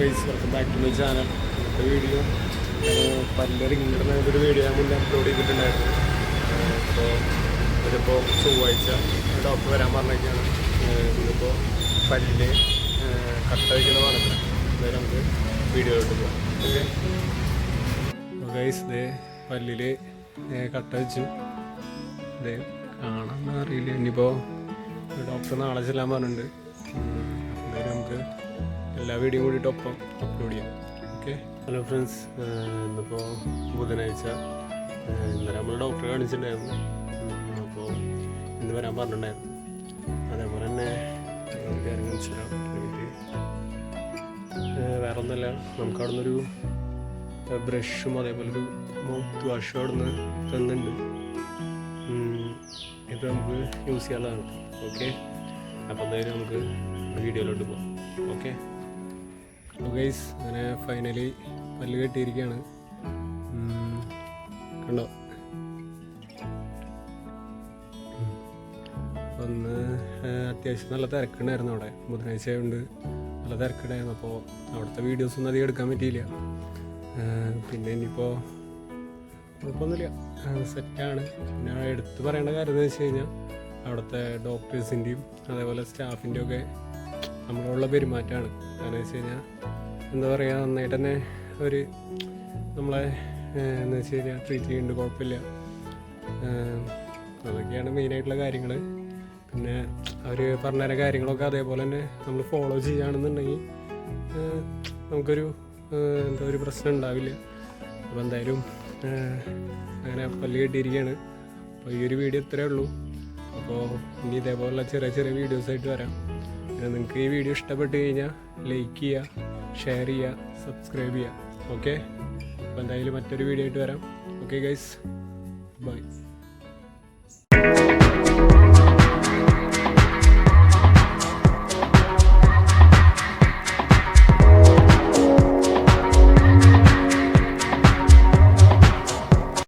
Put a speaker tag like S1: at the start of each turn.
S1: Guys welcome back to my channel ഇന്നത്തെ video പല്ല് റിങ്ങിടുന്ന ഒരു വീഡിയോ ഞാൻ മുന്നേ അപ്ലോഡ് ചെയ്തിട്ടുണ്ടായിരുന്നു. അപ്പോൾ ഇതിപ്പോൾ ചൊവ്വാഴ്ച ഡോക്ടർ വരാൻ പറഞ്ഞേക്കാണ് ഇതിപ്പോൾ പല്ലിൽ കട്ട വയ്ക്കുന്ന പറഞ്ഞിട്ട് അതായത് നമുക്ക് വീഡിയോയിലോട്ട് പോകാം ഓക്കെ ഗൈസ് ഇതേ പല്ലിൽ കട്ട വെച്ചു. ഇതേ കാണാൻ അറിയില്ല. ഇനിയിപ്പോൾ ഡോക്ടർ നാളെ ചെല്ലാൻ പറഞ്ഞിട്ടുണ്ട്. എന്തായാലും നമുക്ക് എല്ലാ വീഡിയോയും കൂടിയിട്ട് ഒപ്പം അപ്ലോഡ് ചെയ്യാം. ഓക്കെ ഹലോ ഫ്രണ്ട്സ് ഇന്നിപ്പോൾ ബുധനാഴ്ച. ഇന്നലെ നമ്മൾ ഡോക്ടറെ കാണിച്ചിട്ടുണ്ടായിരുന്നു. അപ്പോൾ ഇന്ന് വരാൻ പറഞ്ഞിട്ടുണ്ടായിരുന്നു. അതേപോലെ തന്നെ വേറെ ഒന്നുമല്ല നമുക്ക് അവിടെ നിന്നൊരു ബ്രഷും അതേപോലെ ഒരു മൗത്ത് വാഷും അവിടെ നിന്ന് തന്നിട്ടുണ്ട് ഇത് നമുക്ക് യൂസ് ചെയ്യാനുള്ളതാണ് ഓക്കെ അപ്പോൾ എന്തായാലും നമുക്ക് വീഡിയോയിലോട്ട് പോകാം ഓക്കെ അപ്പോൾ ഗൈസ് അങ്ങനെ ഫൈനലി പല്ല് കെട്ടിയിരിക്കുകയാണ് കണ്ടോ? ഒന്ന് അത്യാവശ്യം നല്ല തിരക്കുണ്ടായിരുന്നു അവിടെ. ബുധനാഴ്ച ഉണ്ട് നല്ല തിരക്കുണ്ടായിരുന്നു. അപ്പോൾ അവിടുത്തെ വീഡിയോസ് ഒന്നും അധികം എടുക്കാൻ പറ്റിയില്ല. പിന്നെ ഇനിയിപ്പോൾ കുഴപ്പമൊന്നുമില്ല. സെറ്റാണ് പിന്നെ എടുത്ത് പറയേണ്ട കാര്യം എന്ന് വെച്ച് കഴിഞ്ഞാൽ അവിടുത്തെ ഡോക്ടേഴ്സിന്റെയും അതേപോലെ സ്റ്റാഫിന്റെയും ഒക്കെ നമ്മളോടുള്ള പെരുമാറ്റമാണ്. കാരണം വെച്ച് കഴിഞ്ഞാൽ എന്താ പറയുക നന്നായിട്ട് തന്നെ ഒരു നമ്മളെ എന്ന് വെച്ച് കഴിഞ്ഞാൽ ട്രീറ്റ് ചെയ്യുന്നുണ്ട് കുഴപ്പമില്ല. അതൊക്കെയാണ് മെയിനായിട്ടുള്ള കാര്യങ്ങൾ പിന്നെ അവർ പറഞ്ഞ കാര്യങ്ങളൊക്കെ അതേപോലെ തന്നെ നമ്മൾ ഫോളോ ചെയ്യുകയാണെന്നുണ്ടെങ്കിൽ നമുക്കൊരു എന്താ ഒരു പ്രശ്നം ഉണ്ടാവില്ല. അപ്പോൾ എന്തായാലും അങ്ങനെ പല്ല് കെട്ടിയിരിക്കുകയാണ് അപ്പോൾ ഈ ഒരു വീഡിയോ ഇത്രയേ ഉള്ളൂ. അപ്പോൾ ഇനി ഇതേപോലുള്ള ചെറിയ ചെറിയ വീഡിയോസായിട്ട് വരാം. പിന്നെ നിങ്ങൾക്ക് ഈ വീഡിയോ ഇഷ്ടപ്പെട്ട് കഴിഞ്ഞാൽ ലൈക്ക് ചെയ്യുക ഷെയർ ചെയ്യുക സബ്സ്ക്രൈബ് ചെയ്യുക ഓക്കെ അപ്പോൾ എന്തായാലും മറ്റൊരു വീഡിയോ ആയിട്ട് വരാം. Okay guys bye